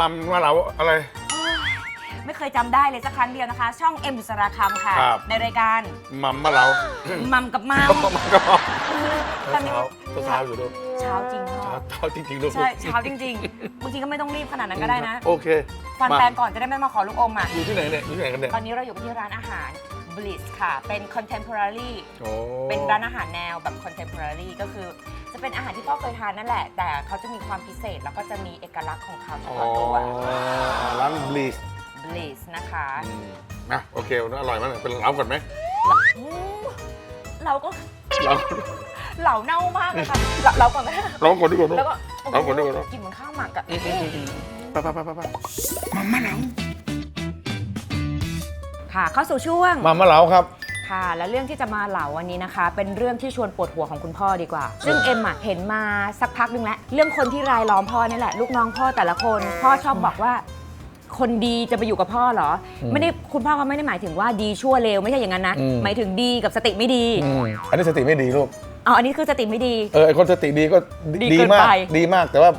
มัมมาเราอะไรโอ้ยไม่เคยจำได้เลยสักครั้งเดียวนะคะ ช่องเอ็มบุษราคำค่ะ ครับ ในรายการมัมมาเรามัมกับมัมมันก็ตอนนี้เช้าเช้าอยู่ด้วยเช้าจริงพ่เช้าอเช้าจริงๆด้วยใช่เช้าจริงๆบางทีก็ไม่ต้องรีบขนาดนั้นก็ได้นะ โอเคฟันมาแปรงก่อนจะได้ไม่มาขอลูกอมอะ อยู่ที่ไหนเนี่ยอยู่ที่ไหนกันเนี่ย ตอนนี้เราอยู่กันที่ร้านอาหาร Bliss ค่ะ เป็น contemporary โอ้เป็นร้านอาหารแนวแบบ contemporary ก็คือ จะเป็นอาหารที่พ่อเคยทานนั่นแหละ แต่เขาจะมีความพิเศษแล้วก็จะมีเอกลักษณ์ของเขาเฉอ๋อพาะตัว ร้านบลีส Bliss นะคะนะโอเคอร่อยมากเป็นเล้าก่อนไหมอืมเราก็เล้าเหล่าเน่ามากเลยค่ะเราเราก่อนไหมเล้าก่อนดีกว่าเนอะ แล้วก็เอาก่อนดีกว่าเนอะ กินเหมือนข้าวหมักอะ ไปไปไปไปไป ค่ะ เข้าสู่ช่วงมัมมาเล้าครับ ค่ะ และเรื่องที่จะมาเหล่าวันนี้นะคะ เป็นเรื่องที่ชวนปวดหัวของคุณพ่อดีกว่า ซึ่งเอ็มอะเห็นมาสักพักหนึงแล้ว เรื่องคนที่รายล้อมพ่อนี่แหละ ลูกน้องพ่อแต่ละคน พ่อชอบบอกว่า คนดีจะไปอยู่กับพ่อเหรออืมไม่ได้คุณพ่อเขาไม่ได้หมายถึงว่าดีชั่วเลวไม่ใช่อย่างนั้นนะอืม หมายถึงดีกับสติไม่ดีอืมอันนี้สติไม่ดีลูกอ๋ออันนี้คือสติไม่ดี เออไอคนสติดีก็ดีดีเกินมาก ไป ดีมากแต่ว่า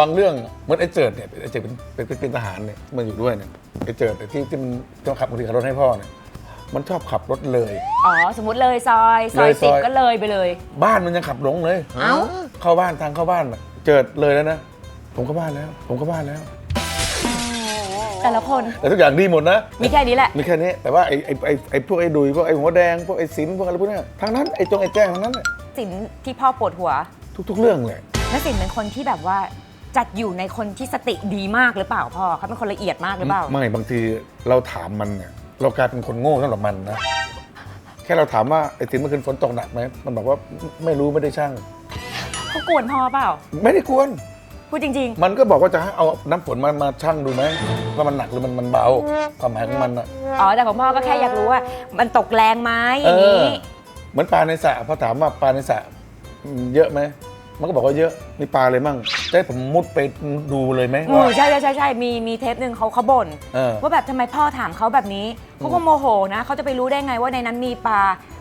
บางเรื่องเหมือนไอ้เจิดเนี่ยไอ้เจิดเป็นเป็นเป็นเป็นทหารเนี่ยมันอยู่ด้วยเนี่ยไอ้เจิดเนี่ยที่ที่มันต้องขับบางทีขับรถให้พ่อเนี่ยมันชอบขับรถเลย อ๋อ สมมติเลยซอย ซอยเลยซสิบอย ก็เลยไปเลย บ้านมันยังขับหลงเลย เอ้า เข้าบ้านทางเข้าบ้านน่ะเจิดเลยแล้วนะผมเข้าบ้านแล้ว ผมเข้าบ้านแล้ว แต่ละคน แต่ทุกอย่างดีหมดนะ มีแค่นี้แหละ มีแค่นี้แต่ว่าไอ้ไอ้ไอ้ไอ้พวกไอ้ดุยพวกไอ้หัวแดงพวกไอ้สินพวกอะไรพวกเนี้ยทั้งนั้นไอ้จงไอ้แจ้งทั้งนั้นแหละสินที่พ่อปวดหัว ทุก ๆ เรื่องเลย และสินเป็นคนที่แบบว่า จัดอยู่ในคนที่สติดีมากหรือเปล่าพ่อเขาเป็นคนละเอียดมากหรือเปล่า ไม่บางทีเราถามมันเนี่ยเรากลายเป็นคนโง่สำหรับมันนะแค่เราถามว่าไอ้สินเมื่อคืนฝนตกหนักไหมมันบอกว่าไม่รู้ไม่ได้ช่าง เขากวนพ่อเปล่า ไม่ได้กวนพูดจริง มันก็บอกว่าจะให้เอาน้ำฝนมามาช่างดูไหมว่ามันหนักหรือมันมันเบาความหมายของมันอะๆ อ๋อแต่ของพ่อก็แค่อยากรู้ว่า มันตกแรงไหมอย่างนี้เออเหมือนปลาในสระพอถามว่าปลาในสระอืมเยอะไหม มันก็บอกว่าเยอะมีปลาอะไรมั่งจะให้ผมมุดไปดูเลยไหมอืมว่าใช่ใช่ใช่ใช่มีมีเทปหนึ่งเขาเขาบ่นเออว่าแบบทำไมพ่อถามเขาแบบนี้เขาก็โมโหนะเขาจะไปรู้ได้ไงว่าในนั้นมีปลา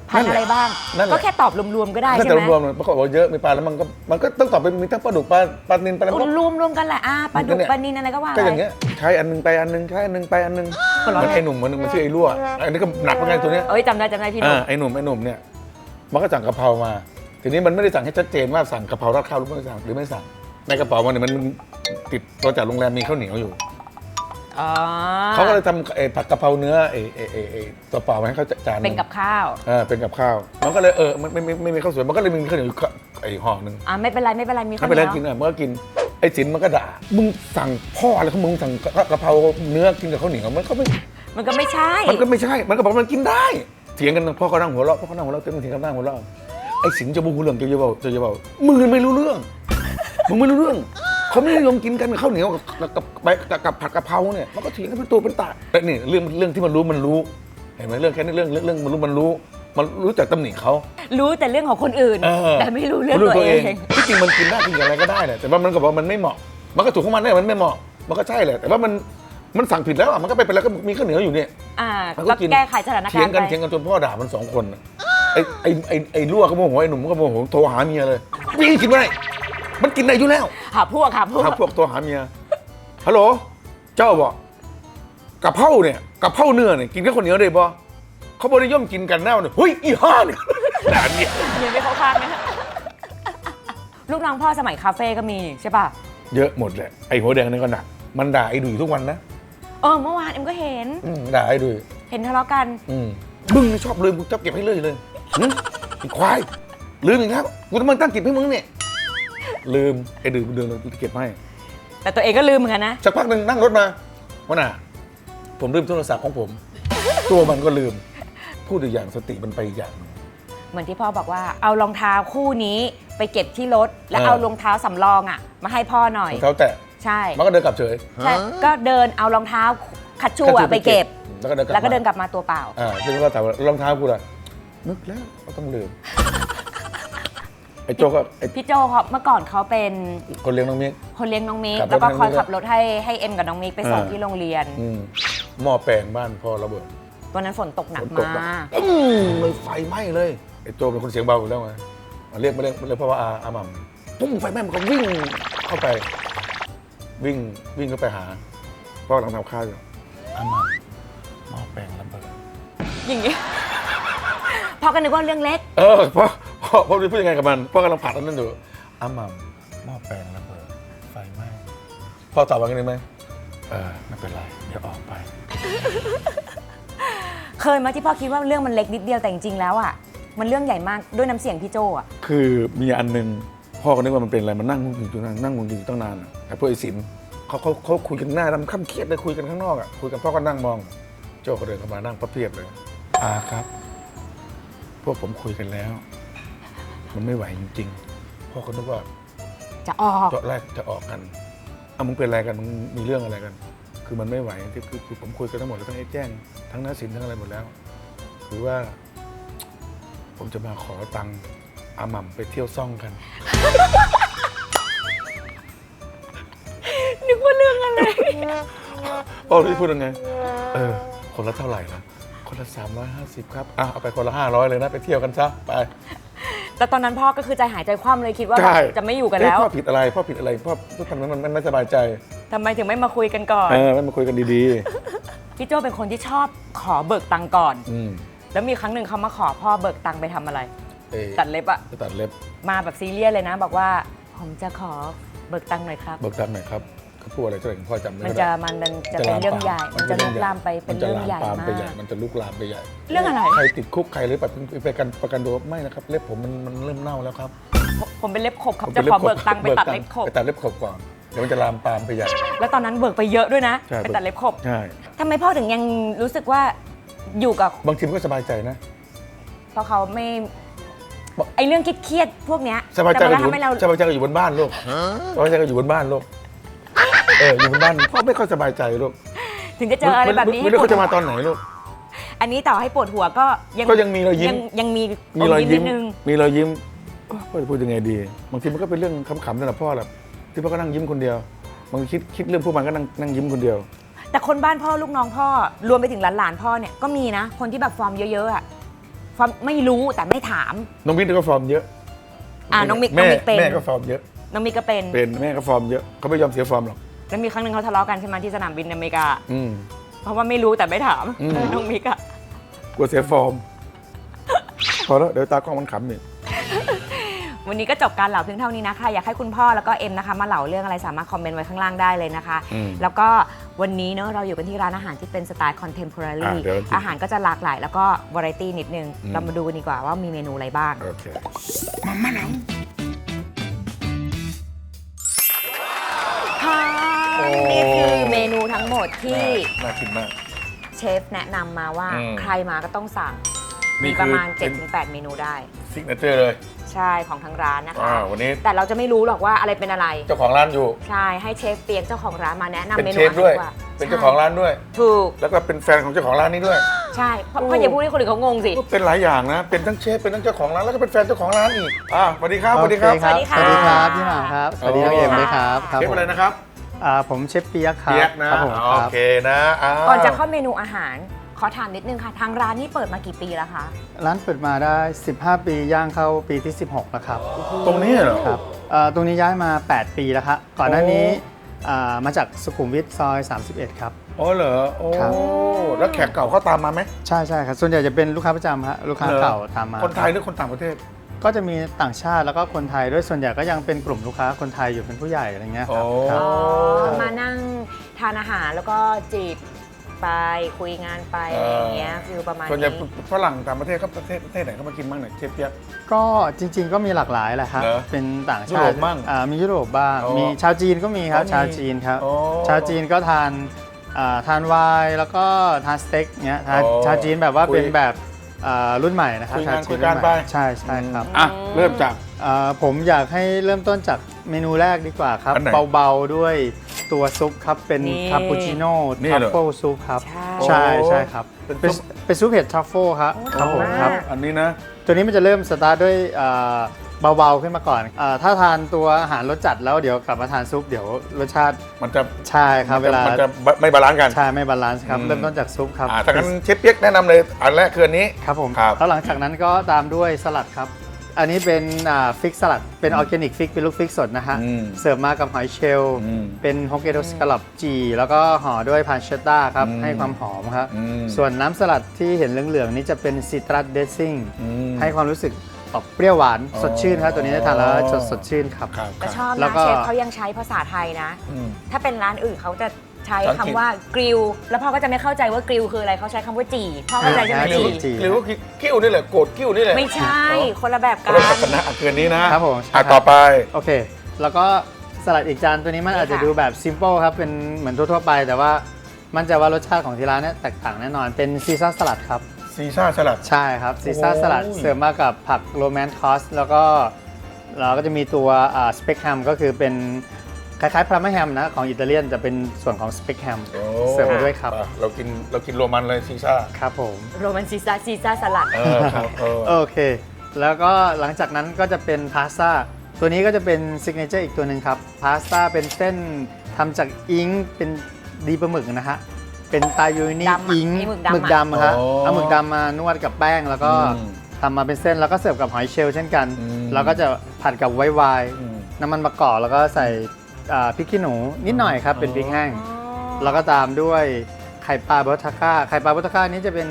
พันธุ์นั่นแหละอะไรบ้าง นั่นแหละ ก็แค่ตอบรวมๆก็ได้ถ้าใช่แต่ไหมรวมๆมันปรากฏว่าเยอะมีปลาแล้วมันก็มันก็ต้องตอบเป็นมีทั้งปลาดุกปลาปลานินปลาอะไรมันก็ รวมรวมๆกันแหละอ่าปลาดุกเนี่ย ปลานินอะไรก็ว่าก็ไปอย่างเงี้ยใช้อันหนึงไปอันหนึงใช้อันหนึงไปอันหนึงก็ร้อยมันไอ้หนุ่มมันหนึงมันชื่อไอ้รั่วอันนี้ก็หนักเหมือนกันตัวเนี้ย เอ้ยจำได้จำได้พี่หนุ่อ่ามไอ้หนุ่มไอ้หนุ่มเนี่ยมันก็สั่งกะเพรามา ทีนี้มันไม่ได้สั่งให้ชัดเจนว่าสั่งกะเพราราดข้าวหรือไม่สั่งหรือไม่สั่งในกระเป๋ามันเนี่ยมันติดตัวจากโรงแรมมีข้าวเหนียวอยู่อ๋อเขาก็เลยทำไอ้ผัดกะเพราเนื้อไอ้ไอ้ไอ้ไอ้ตัวเปล่ามาให้เขาจานหงเป็นกับข้าวเออเป็นกับข้าว มันก็เลยเออมันไม่ไม่ไม่ไม่มีข้าวสวยมันก็เลยมีข้าวเหนียวอยู่ไอ้ห่อหนึ่งอ่าไม่เป็นไรไม่เป็นไรมีไม่ข้าวเป็นเหไรนียวกินอะมันก็กินไอ้สินมันก็ด่ามึงสั่งพ่ออะไรของมึงสั่งกะเพราเนื้อกินกับข้าวเหนียวมันก็ไม่ มันก็ไม่ใช่ มันก็ไม่ใช่ มันก็บอกว่ามันกินได้ เถียงกันพ่อก็นั่งหัวเราะพ่อก็นั่งหัวเราะเต็มเถียงกันนั่งหัวเราะ ไอ้สินจะบูหูเรื่องจะจะบอกจะจะบอกมึงไม่รู้เรื่อง มึงไม่รู้เรื่อง เขาไม่นิยมกินกันกับข้าวเหนียวกับกับกับกับผัดกะเพราเนี่ยมันก็เถียงกันเป็นตัวเป็นตาแต่นี่เรื่องเรื่องที่มันรู้มันรู้เห็นไหมเรื่องแค่นี้เรื่องเรื่องเรื่องมันรู้มันรู้ มันรู้จักตำหนิเขา รู้แต่เรื่องของคนอื่น เออ แต่ไม่รู้เรื่องตัวเองที่จริงมันกินได้กินอะไรก็ได้แหละแต่ว่ามันก็บอกว่ามันไม่เหมาะ มันก็ถูกของมันได้มันไม่เหมาะ มันก็ใช่แหละแต่ว่ามันมันสั่งผิดแล้วอะมันก็ไปเป็นแล้วก็มีข้าวเหนียวอยู่เนี่ยอ่ามันก็กินแก้ไขสถานเถีกายรงณ์กันไป เถียงกันจนพ่อด่ามันสองคนน่ะ ไอ้ไอ้ไอ้ไอ้รั่วก็โมโหไอ้หนุ่มก็โมโหโทรหาเมียเลยพี่กินไม่ได้มันกินได้อยู่แล้วหาพวกหาพวกหาพวกโทรหาเมียฮัลโหลเจ้าบอกกะเพราเนี่ยกะเพราเนื้อเนี่ยกินกับข้าวเหนียวได้บ่เขาบริยมกินกันแน่เนี่ยเฮ้ยอีห่าเนี่ยด่าเมียยังไม่เข้าข้างนะลูกน้องพ่อสมัยคาเฟ่ก็มีใช่ป่ะเยอะหมดแหละไอ้หัวแดงนี่ก็หนักมันด่าไอ้ดุยทุกวันนะเออเมื่อวานเอ็มก็เห็นอืมด่าไอ้ดุยเห็นทะเลาะกันอืมมึงนี่ชอบลืมกูชอบเก็บให้เลยเลย หึไอ้ควาย ลืมอีกแล้วกูต้องมาตั้งเก็บให้มึงเนี่ย ลืม ไอ้ดุยเดินเลยกูจะเก็บให้ แต่ตัวเองก็ลืมเหมือนกันนะ สักพักหนึ่งนั่งรถมาวันน่ะ ผมลืมโทรศัพท์ของผม ตัวมันก็ลืม พูดอีกอย่างสติมันไปอีกอย่างหนึ่งเหมือนที่พ่อบอกว่าเอารองเท้าคู่นี้ไปเก็บที่รถ แล้วเออ เอารองเท้าสำรองอะ มาให้พ่อหน่อย รองเท้าแตะใช่มันก็เดินกลับเฉยใช่ก็เดินเอารองเท้าคัชชูคัชชูอะไปเก็บ แล้วก็เดินกลับแล้วก็เดินมากลับมาตัวเปล่า อ่าซึ่งก็ถามว่ารองเท้ากูล่ะ นึกแล้วก็ต้องลืม ไอ้โจก็ไอ้พี่โจเขาเมื่อก่อนเขาเป็นคนเลี้ยงน้องเมียคนเลี้ยงน้องมิกขับรถแล้วก็คอยให้มิกขับรถให้ให้เอ็มกับน้องมิกไปส่งอ่า ที่โรงเรียน อืมหม้อแปลงบ้านพอระเบิดวันนั้นฝนตกหนักฝนตกมาก อืมเลยไฟไหม้เลย ไอ้โจเป็นคนเสียงเบาอยู่แล้วไงเรียกไม่เรียกไม่เรียกเพราะว่าอาอาหม่ำปุ้งไฟไหม้มันก็วิ่งเข้าไป วิ่งวิ่งเข้าไปหาพ่อกำลังทำข้าวอยู่อามาหม้อแปลงระเบิดอย่างนี้ พ่อก็นึกว่าเรื่องเล็ก เออพ่อพ่อพ่อจะพูดยังไงกับมันพ่อกำลังผัดอันนั้นอยู่อามัมหม้อแปลงระเบิดไฟไหม้พ่อตอบว่าไงรู้ไหมเออไม่เป็นไรเดี๋ยวออกไป เคยไหมาที่พ่อคิดว่าเรื่องมันเล็กนิดเดียวแต่จริงๆแล้วอะมันเรื่องใหญ่มากด้วยน้ำเสียงพี่โจอะคือมีอันหนึ่งพ่อก็นึกว่ามันเป็นอะไรมันนั่งงุนอยู่นั่งนั่งงุนอยู่ตั้งนานอะแต่พวกไอ้สินเขาเขาเขาคุยกันหน้าดำค่ำเครียดเลยคุยกันข้างนอกอะคุยกันพ่อก็นั่งมอง โจ้ก็เดินเข้ามานั่งพับเพียบเลยอาครับ พวกผมคุยกันแล้ว มันไม่ไหวจริงๆพ่อก็นึกว่าจะออก ตอนแรกจะออกกันอะมึงเป็นอะไรกันมึงมีเรื่องอะไรกัน คือมันไม่ไหวที่คือคือผมคุยกันทั้งหมดแล้วทั้งไอ้แจ้งทั้งน้าสินทั้งอะไรหมดแล้ว คือว่า ผมจะมาขอตังค์อาหม่ำไปเที่ยวซ่องกัน นึกว่าเรื่องอะไร พ่อที่พูดยังไง เออ คนละเท่าไหร่นะ คนละ350 ครับอะเอาไปคนละ 500 เลยนะ ไปเที่ยวกันซะไปแต่ตอนนั้นพ่อก็คือใจหายใจคว่ำเลยคิดว่าใช่จะไม่อยู่กันแล้วเอ๊ะพ่อผิดอะไรพ่อผิดอะไรพ่อพ่อทำนั้นมันไม่สบายใจทำไมถึงไม่มาคุยกันก่อน เออไม่มาคุยกันดีพี่โจเป็นคนที่ชอบขอเบิกตังค์ก่อน ๆ อืมแล้วมีครั้งหนึ่งเขามาขอพ่อเบิกตังค์ไปทำอะไร เอ๊ะตัดเล็บอะจะตัดเล็บมาแบบซีเรียสเลยนะ บอกว่าผมจะขอเบิกตังค์หน่อยครับ เบิกตังค์หน่อยครับเขา พูดอะไรเท่าไหร่พ่อจำไม่มันได้จะมันมันจะเป็นเรื่องใหญ่ มันจะลุกลามไปเป็นเรื่องใหญ่มันจะลามปามมาไปใหญ่กมันจะลุกลามไปใหญ่ เรื่องอะไร ใครติดคุกใครหรือแบบไปกันประกันตัวไม่นะครับ เล็บผมมันมันเริ่มเน่าแล้วครับผมผมเป็นเล็บขบครับผมจะป็นขอเบิกตังค์ไปตัดบิเล็บขบ ไปตัดเล็บขบก่อนเดี๋ยวมันจะลามปามไปใหญ่ แล้วตอนนั้นเบิกไปเยอะด้วยนะ ใช่ ไปตัดเล็บขบใช่ ทำไมพ่อถึงยังรู้สึกว่าอยู่กับ บางทีมันก็สบายใจนะ เพราะเขาไม่บอกไอเรื่องเครียดๆพวกเนี้ยสบายใจแต่ก็มันอยู่ทำให้เราสบายใจก็อยู่บนบ้านลูกสบายใจก็อยู่บนบ้านลูก เอออยู่บนบ้านพ่อไม่ค่อยสบายใจลูกถึงจะเจออะไรแบบนี้ไม่รู้เขาจะมาตอนไหนลูกอันนี้ต่อให้ปวดหัวก็ยังก็ยังมีรอยยิ้มงยังมีมีรอยยิ้มนิดนึงมีรอยยิ้มเอ้อพ่อจะพูดยังไงดีบางทีมันก็เป็นเรื่องขำๆสำหรับพ่อแหละที่พ่อก็นั่งยิ้มคนเดียวบางทีคิดคิดเรื่องพวกมันก็นั่งนั่งยิ้มคนเดียว แต่คนบ้านพ่อลูกน้องพ่อรวมไปถึงหลานๆพ่อเนี่ยก็มีนะ คนที่แบบฟอร์มเยอะๆอะฟอร์มไม่รู้แต่ไม่ถามน้องมิกก็ฟอร์มเยอะอ่าน้องมิกน้แม่องมิกเป็นแม่ก็ฟอร์มเยอะน้องมิกก็เป็นเป็นแม่ก็ฟอร์มเยอะเขาไม่ยอมเสียฟอร์มหรอก แล้วมีครั้งหนึ่งเขาทะเลาะกันใช่ไหมที่สนามบินอเมริกา อืม เพราะว่าไม่รู้แต่ไม่ถามอืม น้องมิกอะกลัวเสียฟอร์ม พอแล้วเดี๋ยวตากล้องมันขำนี่วันนี้ก็จบการเหล่าเพียงเท่านี้นะคะอยากให้คุณพ่อแล้วก็เอ็มนะคะ มาเหล่าเรื่องอะไรสามารถคอมเมนต์ไว้ข้างล่างได้เลยนะคะ อืม แล้วก็วันนี้เนอะเราอยู่กันที่ร้านอาหารที่เป็นสไตล์คอนเทม p o r a r y อะเดี๋ยวเรากินอาหารก็จะหลากหลาย แล้วก็วาไรตี้นิดนึง อืม เรามาดูกันดีกว่าว่ามีเมนูอะไรบ้าง โอเคค่ะ ทั้งหมดที่น่ากินมาก เชฟแนะนำมาว่าอืม ใครมาก็ต้องสั่งนี่มีคือประมาณเป็น7-8 เมนูได้ ซิกเนเจอร์เลยใช่ของทางร้านนะคะ อ่าวันนี้แต่เราจะไม่รู้หรอกว่าอะไรเป็นอะไร เจ้าของร้านอยู่ ใช่ ให้เชฟเปียกเจ้าของร้านมาแนะนำเป็นเมนูเชฟอาหารด้วยดีกว่าเป็นเจ้าของร้านด้วย ถูก แล้วก็เป็นแฟนของเจ้าของร้านนี้ด้วย ใช่ เพราะเพราะอย่าพูดให้คนอื่นเขางงสิเป็นหลายอย่างนะ เป็นทั้งเชฟ เป็นทั้งเจ้าของร้าน แล้วก็เป็นแฟนเจ้าของร้านอีกอ่าสวัสดีครับ สวัสดีครับ โอเสวัสดีค่ะสวัสดีครับพี่หม่ำครับ สวัสดีน้องเอ็มด้วยครับครับเชฟอะไรนะครับ อ่าผมเชฟเปียกครับเปียกนะ ครับผมโอครับเคนะาก่อนจะเข้าเมนูอาหาร ขอถามนิดนึงค่ะ ทางร้านนี่เปิดมากี่ปีแล้วคะร้านเปิดมาได้ 15 ปีย่างเข้าปีที่ 16 แล้วครับตรงนี้เหรอ ครับอ่าตรงนี้ย้ายมา 8 ปีแล้วครับก่อนหน้านี้โอ้อ่ามาจากสุขุมวิทซอย 31 ครับ อ๋อเหรอ โอ้ ครับ แล้วแขกเก่าเขาตามมาไหม ใช่ใช่ครับ ส่วนใหญ่จะเป็นลูกค้าประจำครับลูกค้าหรอ เก่าตามมาคนไทยหรือคนต่างประเทศ ก็จะมีต่างชาติแล้วก็คนไทยด้วยส่วนใหญ่ก็ยังเป็นกลุ่มลูกค้าคนไทยอยู่เป็นผู้ใหญ่อะไรเงี้ยครับโอ้ ครับ อ๋อมานั่งทานอาหารแล้วก็จีบไปคุยงานไปอะไรอย่างเงี้ยฟิลประมาณส่วนใหญ่นี้ ฝรั่งต่างประเทศเขาประเทศประเทศไหนเขามากินบ้างเนี่ยเชฟเปียก ก็จริงๆก็มีหลากหลายแหละครับเหรอเป็นต่างยุชาโรติปบ้างอ่ามียุโรปบ้างอ๋อมีชาวจีนก็มีครับอ๋อมีชาวจีนครับโอ้ชาวจีนก็ทานอ่าทานไวน์แล้วก็ทานสเต็กเนี้ยทานอ๋อชาวจีนแบบว่าคุย เป็นแบบ อ่ารุ่นใหม่นะครับคุยงานชวจีคุยการรุ่ใหม่ไป ใช่ใช่ครับอะเริ่มจาก อ่าผมอยากให้เริ่มต้นจากเมนูแรกดีกว่าครับ อันไหนเบาๆด้วยตัวซุปครับเป็นนี่คาปูชิโน่นี่ทัฟเหรอ เฟิลซุปครับ ใช่ ใช่ใช่ครับเป็นเป็นซุป เป็นซุปเห็ดทรัฟเฟิลครับครับผมครับ อันนี้นะ ตัวนี้มันจะเริ่มสตาร์ทด้วยอ่า เบาๆขึ้นมาก่อนอาถ้าทานตัวอาหารรสจัดแล้วเดี๋ยวกลับมาทานซุปเดี๋ยวรสชาติมันจะใช่ครับเวลามันจะไม่บาลานซ์กัน ใช่ไม่บาลานซ์ครับ อืม เริ่มต้นจากซุปครับอ่าถ้างั้นเชฟเปียกแนะนำเลยอันแรกคืออันนี้ ครับผมครับ แล้วหลังจากนั้นก็ตามด้วยสลัดครับ อันนี้เป็นฟิกสลัด เป็นออร์แกนิกฟิกเป็นลูกฟิกสดนะฮะ อืม เสิร์ฟมากับหอยเชลล์อืม เป็นฮอกเกโดสกลับจี แล้วก็ห่อด้วยพานเชตต้าครับ อืมให้ความหอมครับ อืม ส่วนน้ำสลัดที่เห็นเหลืองๆ นี่จะเป็นซิตรัสเดซซิ่ง อืม ให้ความรู้สึก ออกเปรี้ยวหวานอ๋อสดชื่นครับตัวนี้ได้ทานแล้วสดสดชื่นครับ ครับแต่ชคอรับบนะแล้วก็ เชฟเขายังใช้ภาษาไทยนะ อืม ถ้าเป็นร้านอื่นเขาจะใช้ภาษาอัคำงกฤษว่ากริลแล้วพ่อก็จะไม่เข้าใจว่ากริลคืออะไรเขาใช้คำว่าจี่พ่อเข้าใจใช่ไหมอ่าจี่จี่ หรือว่ากิ้วนี่แหละโกรธกิ้วนี่แหละไม่ใช่คนละแบบคกันละแบบกันนะอะเกินนี้นะครับผม อะใช่ครับต่อไป โอเค แล้วก็สลัดอีกจานตัวนี้มันนี่อาจจะค่ะดูแบบซิม p ป e ครับ เป็นเหมือนทั่วๆไป แต่ว่ามั่นใจว่ารสชาติของที่ร้านเนี่ยแตกต่างแน่นอน เป็นซีซ่าสลัดครับ ซีซ่าสลัด ใช่ครับซีซ่าโอ้ยสลัดเสริมมากับผักโรแมนคอสแล้วก็เราก็จะมีตัวสเปกแฮมก็คือเป็นคล้ายๆพาร์มาแฮมนะของอิตาเลียนจะเป็นส่วนของสเปกแฮมโอ้ เสิร์ฟมาด้วยครับ อะเรากินเรากินโรมันเลยซีซ่าครับผม โรมันซีซ่าซีซ่าสลัด เออครับเออ โอเค แล้วก็หลังจากนั้นก็จะเป็นพาสต้า ตัวนี้ก็จะเป็นซิกเนเจอร์อีกตัวหนึ่งครับ พาสต้าเป็นเส้นทำจากอิงเป็นดีปลาหมึกนะฮะ เป็นตายูนี่ดำอะอิงไอ้หมึกดำอะ หมึกดำอะครับอ๋อเอาหมึกดำมานวดกับแป้งแล้วก็อืมทำมาเป็นเส้นแล้วก็เสิร์ฟกับหอยเชลล์เช่นกันอืม แล้วก็จะผัดกับไวน์ไวน์อืม น้ำมันมะกอกแล้วก็ใส่อ่าพริกขี้หนูนิดหน่อยครับ เป็นพริกแห้งอ๋อแล้วก็ตามด้วยไข่ปลาบอทาก้า ไข่ปลาบอทาก้านี้จะเป็น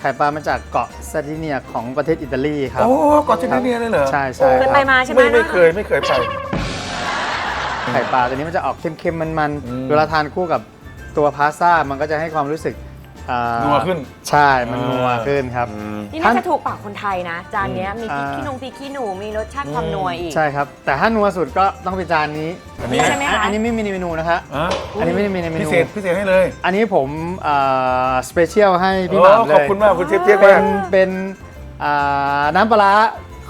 ไข่ปลามาจากเกาะซาร์ดิเนียของประเทศอิตาลีครับ โอ้เกาะเจนีเนียเลยเหรอใช่ใช่ เคยคไปรับมาใช่ไหม ไม่ไม่นะเคยไม่เคยไป ไข่ปลาตัวนี้มันจะออกเค็มๆมันอืม ๆเวลาทานคู่กับ ตัวพาสต้ามันก็จะให้ความรู้สึกอ่านัวขึ้น ใช่มันนัวขึ้นครับอืมนี่น่าจะถูกปากคนไทยนะ จานเนี้ยมีพริกอ่า ขี้นงพริกขี้หนูมีรสชาติความนัวอีก ใช่ครับ แต่ถ้านัวสุดก็ต้องเป็นจานนี้อันนี้ ใช่ไหมคะ อันนี้ไม่มีในเมนูนะคะอะอันนี้ไม่ได้มีในเมพินู เศษพิเศษให้เลยอันนี้ผมสเปเชียลให้พี่หโอ้ม่ำเลยขอบคุณมากคุณเชฟเจ๊ยกเป็มากนเป็นอ่าน้ำปลาร้า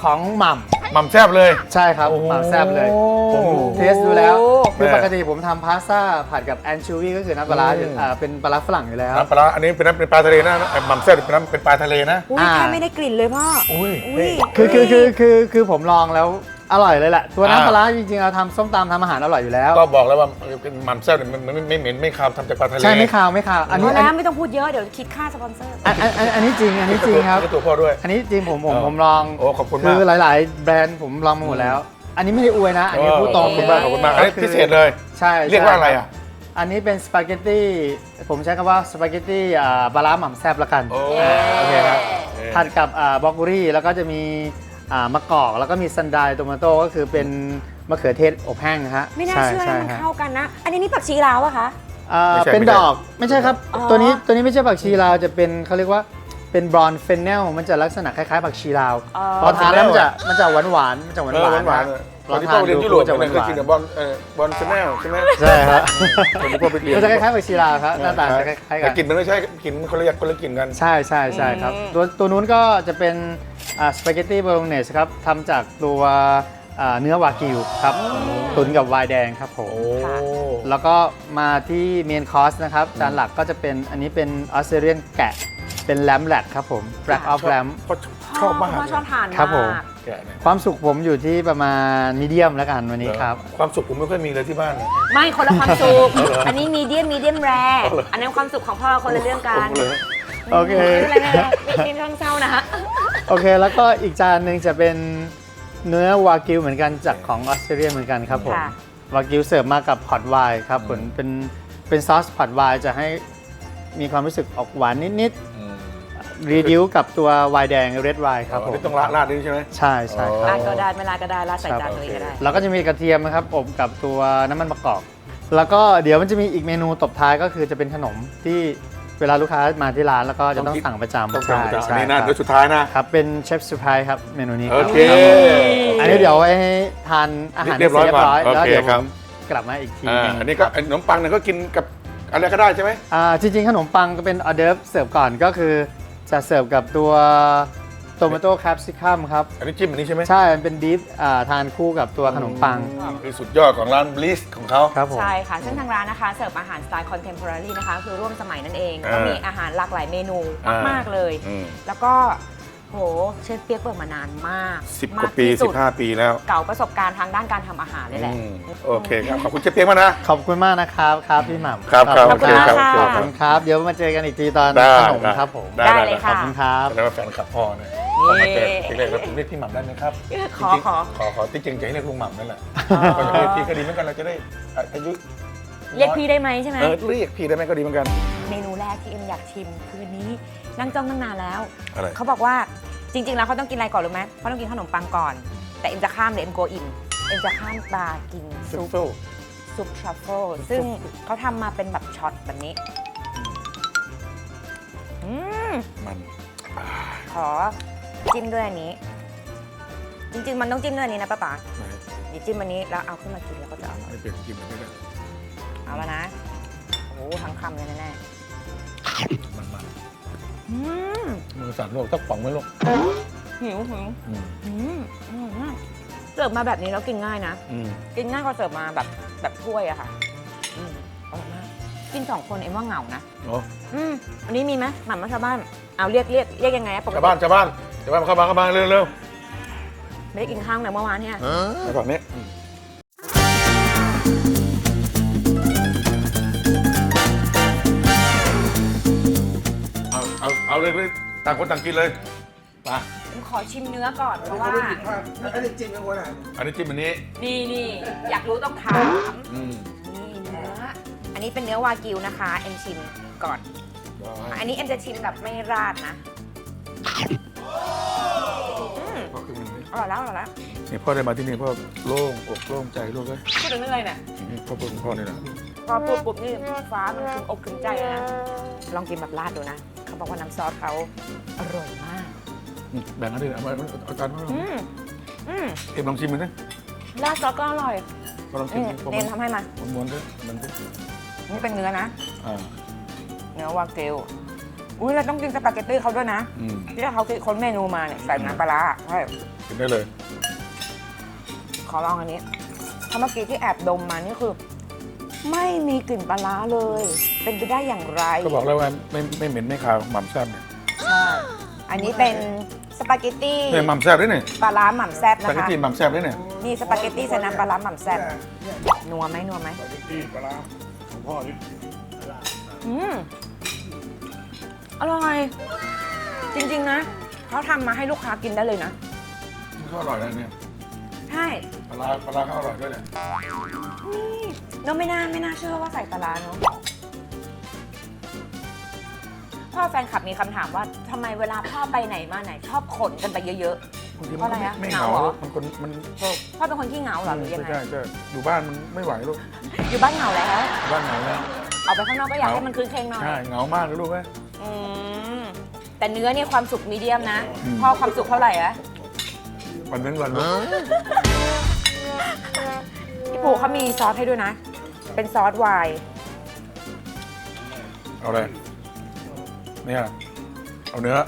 ของหม่ หม่ำแซ่บเลยำใช่ครับโอ้โหหม่ำแซ่บเลยผมเทสดูแล้วโอ้คือแม่ปกติผมทำพาสต้าผัดกับแอนชูวีก็คือน้ำปลาร้าอืม อ่าเป็นปลาร้าฝรั่งอยู่แล้ว น้ำปลาร้าอันนี้เป็นน้ำเป็นปลาทะเลนะไอ้หม่ำแซ่บเป็นน้ำเป็นปลาทะเลนะ อุ้ยอ่า แค่ไม่ได้กลิ่นเลยพ่อ อุ้ย อุ้ยคือคือคือคือคือผมลองแล้ว อร่อยเลยแหละตัวอ่าน้ำปลาร้าจริงๆเราทำส้มตำทำอาหารอร่อยอยู่แล้ว ก็บอกแล้วว่าเป็นหม่ำแซ่บเนี่ยมันมันไม่ไม่เหม็นไม่คาวทำจากปลาทะเลใช่ไม่คาวไม่คาวอันพนี้ออันแล้วไม่ต้องพูดเยอะเดี๋ยวคิดค่าสปอนเซอร์ อันอันอันอันนี้จริงอันนี้จริงครับนี่ตัวพ่อด้วย อันนี้จริงผมผมเออผมลองโอ้ขอบคุณคืมากอหลาย ๆ แบรนด์ผมลองมาหมดแล้ว อันนี้ไม่ได้อวยนะ อันนี้พูดตรงขอบคุณมากขอบคุณมากอันนี้พิเศษเลย ใช่เรียกว่าอะไรอะ อันนี้เป็นสปาเกตตี้ผมใช้คำว่าสปาเกตตี้อ่าปลาร้าหม่ำแซ่บละกันโอ้ อ่าโอเคครับ เอ๊ะผัดกับอ่าบล็อกโคลี่แล้วก็จะมีอ่า มะกอกแล้วก็มีซันไดโตมาโต้ก็คือเป็นมะเขือเทศอบแห้งนะฮะไม่น่าใช่เชื่อใช่นะมันฮะเข้ากันนะ อันนี้นี่ผักชีลาวอะคะอ่าไม่ใช่เป็นไม่ใช่ ดอกไม่ใช่ครับอ๋อตัวนี้ตัวนี้ไม่ใช่ผักชีลาวจะเป็นเขาเรียกว่าเป็นบรอนเฟนเนลมันจะลักษณะคล้ายๆผักชีลาวอ๋อ พอทานแล้วมันจะมันจะหวานหวานๆมันจะหวานเอหอวานหวานๆเลย ตอนที่พ่อไปเรียนยุโรปจะหเนี่วายนเคยหวากินนกับบอลเออบอลชาแนลใช่ไหมใช่ครับตอนที่พ่อไปเรียนมันจะคล้ายๆผักชีลาวครับหน้าตาจะคล้ายๆกัแต่นกลิ่นมันไม่ใช่กลิ่นมันคนละอย่างคนละกลิ่นกัน ใช่ใช่ใช่ครับอืมตัวตัวนู้นก็จะเป็นสปาเกตตี้โบโลเนสครับทำจากตัวอ่าเนื้อวากิวครับตุ๋นกับไวน์แดงครับผม โอ้ แล้วก็มาที่เมนคอร์สนะครับ จานหลักก็จะเป็นอันนี้เป็นออสเตรเลียนแกะ เป็นแลมแรดครับผม Black of Lamb พ่อชอบ มากพ่อชอบทานครับผม มากแกะเนี่ยความสุขผมอยู่ที่ประมาณมีเดียมแล้วกันวันนี้ครับ ความสุขผมไม่ค่อยมีเลยที่บ้านไม่คนละความสุข เอาเหรออันนี้มีเดียมมีเดียมแรเอาเหรออั อันนั้นความสุขของพ่อคนละเรื่องกันเลย โอเค ไม่เป็นไรไม่เป็นไรไม่ต้องเศร้านะฮะ โอเค แล้วก็อีกจานหนึ่งจะเป็นเนื้อวากิวเหมือนกันจากของออสเตรเลียเหมือนกันครับผม ค่ะ วากิวเสิร์ฟมากับพอตไวน์ครับผมเป็นเป็นซอสพอตไวน์จะให้มีความรู้สึกออกหวานนิดๆ รีดิวกับตัวไวน์แดงเรดไวน์ครับผมนี่ต้องราดราดนี่ใช่ไหม ใช่ใช่ครับราดก็ได้ไม่ราดก็ได้ราดใส่จานตัวเองก็ได้ แล้วก็จะมีกระเทียมนะครับอบกับตัวน้ำมันมะกอก แล้วก็เดี๋ยวมันจะมีอีกเมนูตบท้ายก็คือจะเป็นขนมที่เวลาลูกค้ามาที่ร้านแล้วก็จะต้องสั่งประจำต้องสั่งประจำอันใช่นี้นะครับเดี๋ยวสุดท้ายนะ ครับเป็นเชฟสุพายครับเมนูนี้คโอรับเค อันนี้เดี๋ยวไว้ให้ทานอาหารเรียบร้อยเสจก่อนแล้วโอเคเดี๋ยวคผรับ มกลับมาอีกทีอ่าหนึงอันนี้ก็ไอ้ขนมปังเนี่ยก็กินกับอะไรก็ได้ใช่ไหม อ่าจริงๆ ขนมปังก็เป็นออเดิร์ฟเสิร์ฟก่อนก็คือ จะเสิร์ฟกับตัวโตมาโต้แคปซิคัมครับ อันนี้จิ้มอันนี้ใช่ไหมใช่ มันเป็นดิฟอ่าทานคู่กับตัวขนมปังคือสุดยอดของร้านบลิสของเขา ครับผม ใช่ค่ะ ซึ่งทางร้านนะคะ เสิร์ฟอาหารสไตล์คอนเทมพอรารีนะคะ คือร่วมสมัยนั่นเองอ่าก็มีอาหารหลากหลายเมนูอ่ามมาก ๆ เลยอืมแล้วก็ โหเชฟเปียกเปิดมานานมากสิบกมว่าปีที่สิสุดบห้าปีแล้วเก่าประสบการณ์ทางด้านการทำอาหารเลยแหละ อืมโอเคครับ ขอบคุณเจ๊เปียกมากนะ ขอบคุณมากนะครับครับพี่หม่ำครับครับขอบคุณโอเคครับขอบคุณครับ เดี๋ยวมาเจอกันอีกทีตอนได้ขนมได้ครับผมได้เลยขอบค่ะคุณครับ แสดงว่าแฟนคลับพ่อเนี่ยนี่พอมาเจอทีแรกแล้วผมเรียกพี่หม่ำได้ไหมครับขอจริงๆขอ ขอขอจริงๆจะให้เรียกลุงหม่ำนั่นแหละอ๋อก็จะเรียกพี่ก็ดีเหมือนกันเราจะได้อายุเรียกพี่ได้ไหมใช่ไหม เออเรียกพี่ได้ไหมก็ดีเหมือนกัน เมนูแรกที่เอ็มอยากชิมคืออันนี้นั่งจ้องตั้งนานแล้ว อะไร เขาบอกว่าจริง ๆ แล้วเขาต้องกินอะไรก่อนรู้ไหมเขาต้องกินขนมปังก่อน แต่เอ็มจะข้ามเลยเอ็มโกอินเอ็มจะข้ามปลากินซุซุปปเฟิลซุปทรัฟเฟิลซึ่งเขาทำมาเป็นแบบช็อตแบบนี้อืม มันขอจิ้มด้วยอันนี้ จริง ๆ มันต้องจิ้มด้วยอันนี้นะป้าป๋าไม่เดี๋ยวจิ้มอันนี้แล้วเอาขึ้นมากินแล้วก็จะอร่อยไม่เป็นกินไม่ได้เอาแล้วนะ โอ้โหทั้งคำเลยแน่มันมันๆอืมมือสั่นโลกตักป๋องไหมลูกหิวหิวอืมอืมอร่อยมากเสิร์ฟมาแบบนี้แล้วกินง่ายนะ อืมกินง่ายกว่าเสิร์ฟมาแบบแบบถ้วยอะค่ะอืมอร่อยมากกินสองคนเอ็มว่าเหงานะโอ้อืมอันนี้มีไหมหม่ำมาชาวบ้าน เอาเรียกเรียกเรียกยังไงอะปกชาวติบ้านชาวบ้านชาวบ้านเข้ามาเข้ามาเร็วเร็วไม่ได้กินข้าวเลยเมื่อวานเนี่ยในฝั่งนี้เอา เอาเอาเลยเลยต่างคนต่างกินเลยมาผมขอชิมเนื้อก่อนเพราะว่าอันนี้จิ้มอันนี้นี่นี่อยากรู้ต้องถาม อืมนี่เนื้อ อันนี้เป็นเนื้อวากิวนะคะ เอ็มชิมก่อนอันนี้เอ็มจะชิมแบบไม่ราดนะอืมพ่อคือมันนี่อร่อยแล้วอร่อยแล้วนี่พ่อได้มาที่นี่พ่อโล่งอกโล่งใจลูกเลยพูดถึงเรื่องอะไรเนี่ยนี่พ่อเป็นพ่อนี่แหละพอพูดปุ๊บนี่ฟ้ามันถึงอกถึงใจเลยนะ ลองกินแบบราดดูนะเขา บอกว่าน้ำซอสเขาอร่อยมากอืมแบ่งกันดิเอามาเอาจารย์มาอืมอืมเอ็มลองชิมมันนะราดซอสก็อร่อยมาลองชิอืมมผมเนมทำให้มาม้วนๆด้วยมันด้วยนี่เป็นเนื้อนะ อ่าเนื้อวากิวอุ้ยเราต้องกินสปาเกตตี้เขาด้วยนะ อืมที่เขาคิดค้นเมนูมาเนี่ยใส่น้ำปลาร้าใช่กินได้เลยขอลองอันนี้เพราะเมื่อกี้ที่แอบดมมานี่คือ ไม่มีกลิ่นปลาร้าเลย เป็นไปได้อย่างไรก็บอกแล้วว่าไม่ไม่เหม็นไม่คาวหม่ำแซ่บเนี่ยใช่อันนี้เป็นสปาเกตตี้เนี่ยหม่ำแซ่บด้วยเนี่ยปลาร้าหม่ำแซ่บสปานะเกตคะตี้หม่ำแซ่บด้วยเนี่ยนี่สปาเกตตี้ใส่น้ำปลาร้าหม่ำแซ่บนัวไหมนัวไหมสปาเกตตี้ปลาร้าของพ่อนี่อืมอร่อยจริง ๆ นะเขาทำมาให้ลูกค้ากินได้เลยนะ มันก็อร่อยนะเนี่ยใช่ปลาร้าปลาร้าเขาอร่อยด้วยเนี่ยนี่เราไม่น่าไม่น่าเชื่อว่าใส่ปลาร้าเนาะ พ่อแฟนคลับมีคำถามว่าทำไมเวลาพ่อไปไหนมาไหน ชอบขนกันไปเยอะ บางทีเพมันราะอะไรอะไม่เหเหงางาเหรอ มันคนมันชอบๆ พ่อเป็นคนที่เหงาเหรอหรือยังไง ใช่ใช่อยู่บ้านมันไม่ไหวลูกอยู่บ้านเหงาแล้ว อยู่บ้านเหงาแล้ว ออกไปข้างนอกก็อยากให้มันคืนเครงหน่อย ใช่เหงามากเลยลูกเอ้ยอืม แต่เนื้อเนี่ยความสุกมีเดียมนะ อืม พ่อความสุกเท่าไหร่อะวันเว้นวันลูกพี่ปู่เขามีซอสให้ด้วยนะ เป็นซอสไวน์เอาเลย เนี่ยเอาเนื้อ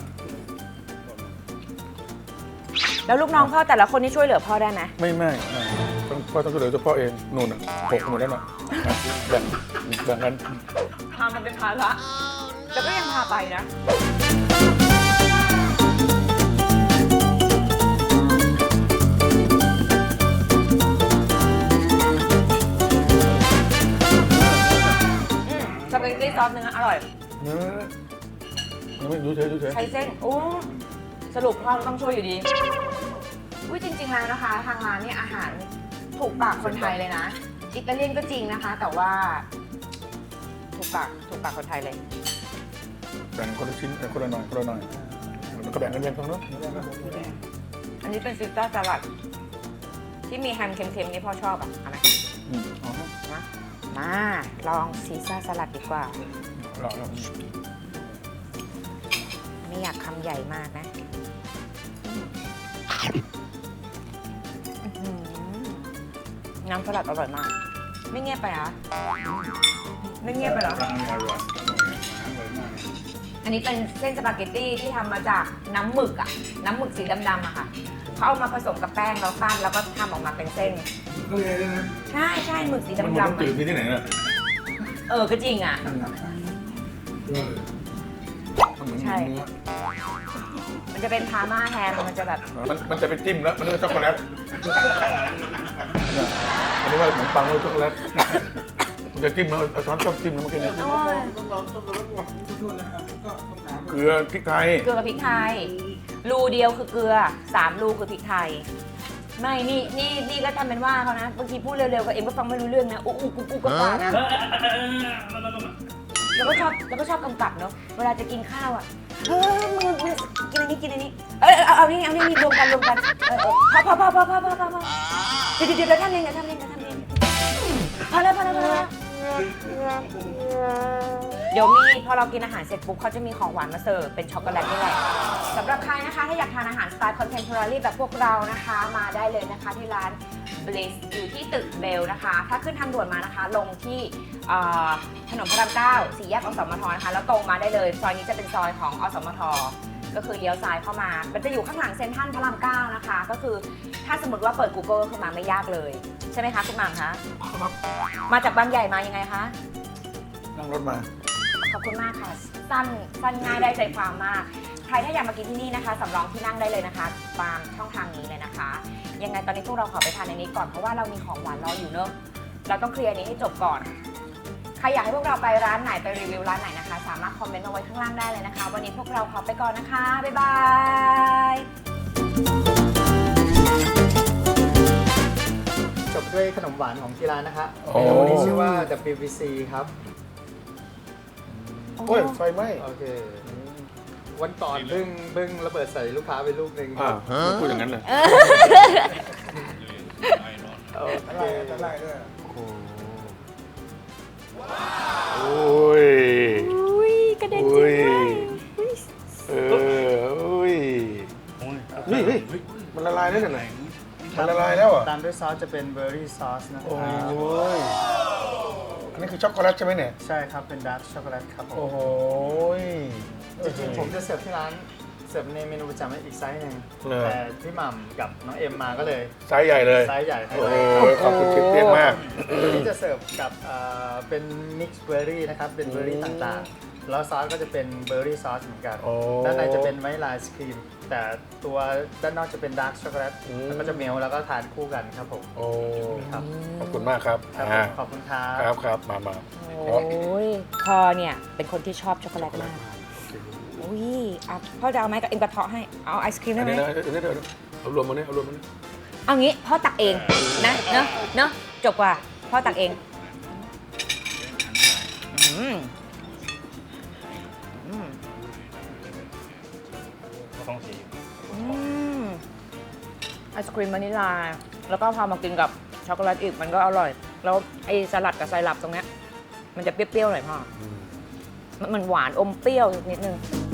แล้วลูกน้องพ่อแต่ละคนนี่ช่วยเหลือพ่อได้ไหมไม่ไม่ไม่ต้องพ่อต้องช่วยเหลือเฉพาะเองนู่นน่ะหกหมดแล้วน่ะแบ่งแบ่งกันพามันเป็นภาระแต่ก็ยังพาไปนะอืมสปาเกตตี้ซอสเนื้ออร่อย เนื้อยังไม่ ดูเฉยดูเฉยใช้เส้นโอ้สรุปพ่อต้องช่วยอยู่ดีอุ้ยจริง ๆ แล้วนะคะ ทางร้านเนี่ยอาหารถูกปากคนไทยเลยนะ อิตาเลียนก็จริงนะคะ แต่ว่า ถูกปากถูกปากคนไทยเลย แบ่งคนละชิ้นเออคนละหน่อยคนละหน่อยแล้วก็แบ่งกันเรียนตรงนู้นอันนี้เป็นซิสเตอร์สลัด ที่มีแฮมเค็มๆนี่พ่อชอบอะเอาไหมอืมเอาฮะนะมาลองซีซ่าสลัดดีกว่าเอาเอา ไม่อยากคำใหญ่มากนะอื้อหือน้ำสลัดอร่อยมาก ไม่เงียบไปเหรอไม่เงียบไปเหรอ อร่อยอันนี้เป็นเส้นสปาเกตตี้ที่ทำมาจากน้ำหมึกอะน้ำหมึกสีดำๆอะค่ะเขาเอามาผสมกับแป้งแล้วปั้นแล้วก็ทำออกมาเป็นเส้น ก็เลยนะใช่ใช่หมึกสีมันดำมันๆตื่นอะที่ที่ไหนน่ะเออก็จริงอะมันมันเหมือน ใช่ เนื้อมันจะเป็นพาม่าแฮมมันจะแบบมันมันจะเป็นจิ้มแล้ว มันเนื้อช็อกโกแลตเนี่ยอันนี้ว่าขนมปังเลยช็อกโกแลตมันจะจิ้มแล้วเอาช้อนชอบจิ้มแล้วมันกินเนี่ยโอ้ยเกลือพริกไทยเกลือกับพริกไทย รูเดียวคือเกลือสามรูคือพริกไทย ไม่ นี่ นี่ นี่ก็ทำเป็นว่าเขานะ บางทีพูดเร็วๆกับเอ็มก็ฟังไม่รู้เรื่องนะอุ๊อุ๊กุ๊กกุ๊กก็ฟังนะ แล้วก็ชอบแล้วก็ชอบกำกับเนาะ เวลาจะกินข้าวอะเฮ้ยมึงมึงกินอันนี้กินอันนี้ เออเอาเอานี่เอานี่นี่รวมกันรวมกัน เออเออพอพอพอพอพอพอพอพอเดี๋ยวเดี๋ยวเดี๋ยวทำเองเดี๋ยวทำเองเดี๋ยวทำเองพอแล้วพอแล้วพอแล้ว เดี๋ยวมีพอเรากินอาหารเสร็จปุ๊บเขาจะมีของหวานมาเสิร์ฟเป็นช็อกโกแลตนี่แหละสำหรับใครนะคะถ้าอยากทานอาหารสไตล์คอนเทมพอรารีแบบพวกเรานะคะ มาได้เลยนะคะที่ร้าน Bliss อยู่ที่ตึกเบลนะคะ ถ้าขึ้นทางด่วนมานะคะ ลงที่เอ่อถนนพระรามเก้าสี่แยกอสมทนะคะ แล้วตรงมาได้เลย ซอยนี้จะเป็นซอยของอสมทก็คือเลี้ยวซ้ายเข้ามา มันจะอยู่ข้างหลังเซ็นทรัลพระรามเก้านะคะ ก็คือถ้าสมมติว่าเปิด Google ก็คือมาไม่ยากเลย ใช่ไหมคะ คุณหม่ำคะครับมาจากบางใหญ่มายังไงคะ นั่งรถมา ขอบคุณมากค่ะ สั้นสั้นง่ายได้ใจความมาก ใครถ้าอยากมากินที่นี่นะคะสำรองที่นั่งได้เลยนะคะ ตามช่องทางนี้เลยนะคะ ยังไงตอนนี้พวกเราขอไปทานในนี้ก่อนเพราะว่าเรามีของหวานรออยู่เนอะเราต้องเคลียร์อันนี้ให้จบก่อน ใครอยากให้พวกเราไปร้านไหนไปรีวิวร้านไหนนะคะ สามารถคอมเมนต์มาไว้ข้างล่างได้เลยนะคะ วันนี้พวกเราขอไปก่อนนะคะ บ๊ายบายจบด้วยขนมหวานของที่ร้านนะคะโอ้เมนูนี้ชื่อว่า WBC ครับ โอ้ยไฟไหม้ โอเค วันก่อนเพิ่งเพิ่งระเบิดใส่ลูกค้าไปลูกหนึ่งอ่าไม่พูดอย่างนั้นเลยโอเคโอ้ยอุ้ยกระเด็นอุ้จริยงด้วยเอออุ้ยเฮ้ยเฮ้ยมันละลายแล้วเนี่ยมันละลายแล้วอะตามด้วยซอสจะเป็นเบอร์รี่ซอสนะคโอ้รับยอัน นี้คือช็อกโกแลตใช่ไหมเนี่ย ใช่ครับ เป็นดาร์กช็อกโกแลตครับผโอ้มโหจริงๆผมจะเสิร์ฟที่ร้านเสิร์ฟในเมนูประจำให้อีกไซส์หนึ่งเลยแต่พี่หม่ำกับน้องเอ็มมาก็เลยไซส์ใหญ่เลยไซส์ใหญ่ให้โอ้เลยโหขอบคุณเชฟเตี้ยงมากตัวนี้จะเสิร์ฟกับเอ่อเป็นมิกซ์เบอร์รี่นะครับเป็นเบอร์รี่ต่างๆ แล้วซอสก็จะเป็นเบอร์รี่ซอสเหมือนกัน โอ้ ด้านในจะเป็นไวท์ไลน์สครีม แต่ตัวด้านนอกจะเป็นดาร์กช็อกโกแลตอืมแล้วก็จะเมลแล้วก็ทานคู่กันครับผม โอ้ครับ ขอบคุณมากครับครับอ่าขอบคุณครับ ครับครับมามา โอ้ยพอเนี่ย เป็นคนที่ชอบช็อกโกแลตมากอุ้ยอะพ่อจะเอาไหมกับเอ็มกระเทาะให้ เอาไอศครีมอัได้นไหมนี้นะอันนี้เดี๋ยวเอารวมมาเนี่ยเอารวมมาเนี่ยเอางี้พ่อตักเองนะ เนอะเนอะจบกว่า พ่อตักเองอืมอืม ไอศครีมวานิลลา แล้วก็พอมากินกับช็อกโกแลตอีกมันก็อร่อย แล้วไอสลัดกับไซรัปตรงเนี้ยมันจะเปรี้ยวๆหน่อยพ่อมันมันหวานอมเปรี้ยวนิดนึงอ